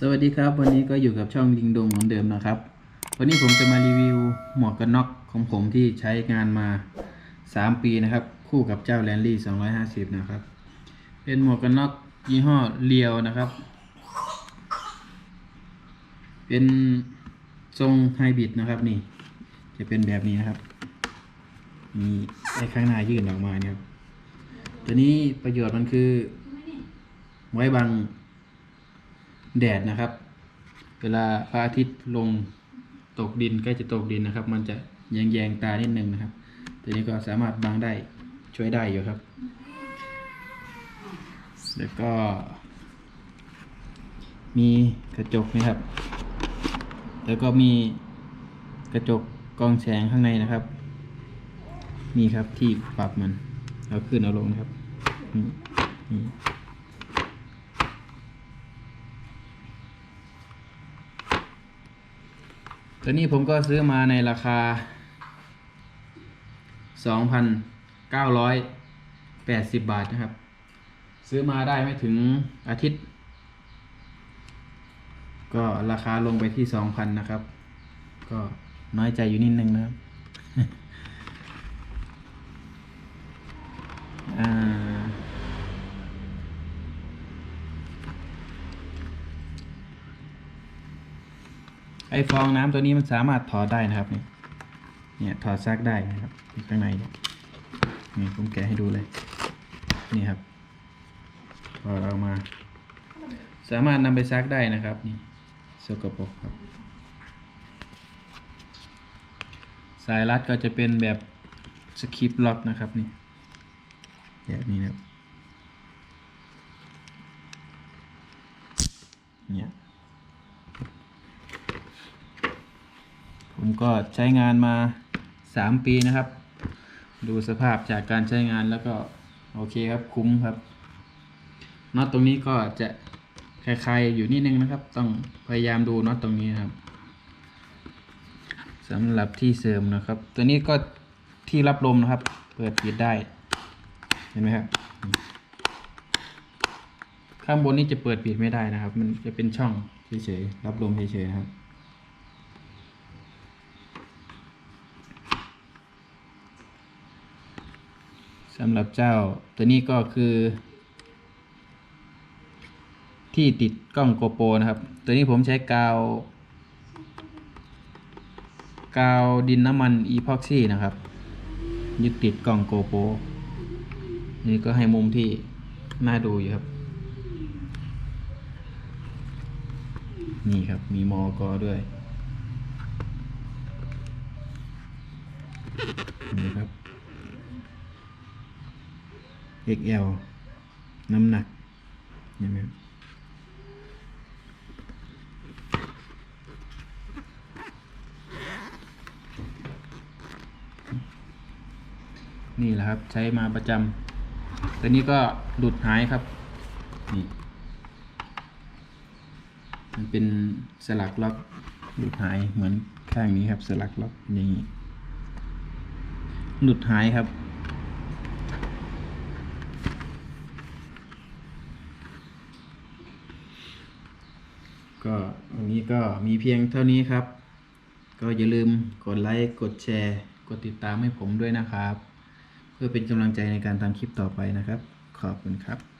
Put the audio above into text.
สวัสดีครับ วันนี้ก็อยู่กับช่องลิงดงเหมือนเดิมนะครับ วันนี้ผมจะมารีวิวหมวกกันน็อกของผมที่ใช้งานมา 3 ปีนะครับ คู่กับเจ้าแลนลี่ 250 นะครับ เป็นหมวกกันน็อกยี่ห้อเลียวนะครับ เป็นทรงไฮบริดนะครับนี่ จะเป็นแบบนี้นะครับ มีไอ้ข้างหน้ายื่นออกมาเนี่ยครับตัวนี้ประโยชน์มันคือ ไว้บัง แดดนะครับ เวลาพระอาทิตย์ลงตกดินใกล้จะตกดินนะครับ มันจะแยงแยงๆตานิดนึงนะครับ ตัวนี้ก็สามารถบังได้ช่วยได้อยู่ครับ แล้วก็ มีกระจกนะครับ แล้วก็มีกระจกกองแสงข้างในนะครับ นี่ครับที่ปรับมัน เอาขึ้นเอาลงนะครับนี่นี่ ตัวนี้ผมก็ซื้อมาในราคา 2,980 บาทนะครับ ซื้อมาได้ไม่ถึงอาทิตย์ ก็ราคาลงไปที่ 2,000 นะครับ ก็น้อยใจอยู่นิดนึงนะครับ อ่า ไอฟองน้ำตัวนี้มันสามารถถอดได้นะครับนี่เนี่ยถอดซักได้นะครับข้างในนี่ผมแกะให้ดูเลย นี่ครับถอดออกมา สามารถนำไปซักได้นะครับนี่สกปรกครับ สายรัดก็จะเป็นแบบสคริปล็อกนะครับนี่แบบนี้นะครับเนี่ย ผมก็ใช้งานมา 3 ปีนะครับ ดูสภาพจากการใช้งานแล้วก็โอเคครับคุ้มครับน็อตตรงนี้ก็จะคลายๆอยู่นิดนึงนะครับ ต้องพยายามดูน็อตตรงนี้ครับสำหรับที่เสริมนะครับ ตัวนี้ก็ที่รับลมนะครับ เปิดปิดได้ เห็นไหมครับ ข้างบนนี้จะเปิดปิดไม่ได้นะครับ มันจะเป็นช่องเฉยๆรับลมเฉยๆนะครับ สำหรับเจ้าตัวนี้ก็คือ ที่ติดกล้องโกโปรนะครับ ตัวนี้ผมใช้กาวกาวดินน้ำมันอีพ็อกซี่นะครับ ยึดติดกล้องโกโปรนี่ก็ให้มุมที่น่าดูอยู่ครับ นี่ครับมีมอกอด้วย XL น้ำหนักเห็นไหมนี่แหละครับใช้มาประจำตัวนี้ก็หลุดหายครับ นี่ มันเป็นสลักล็อกหลุดหายเหมือนข้างนี้ครับ สลักล็อกอย่างนี้ หลุดหายครับ ก็วันนี้ก็มีเพียงเท่านี้ครับ ก็อย่าลืมกดไลค์ กดแชร์ กดติดตามให้ผมด้วยนะครับ เพื่อเป็นกำลังใจในการทำคลิปต่อไปนะครับ ขอบคุณครับ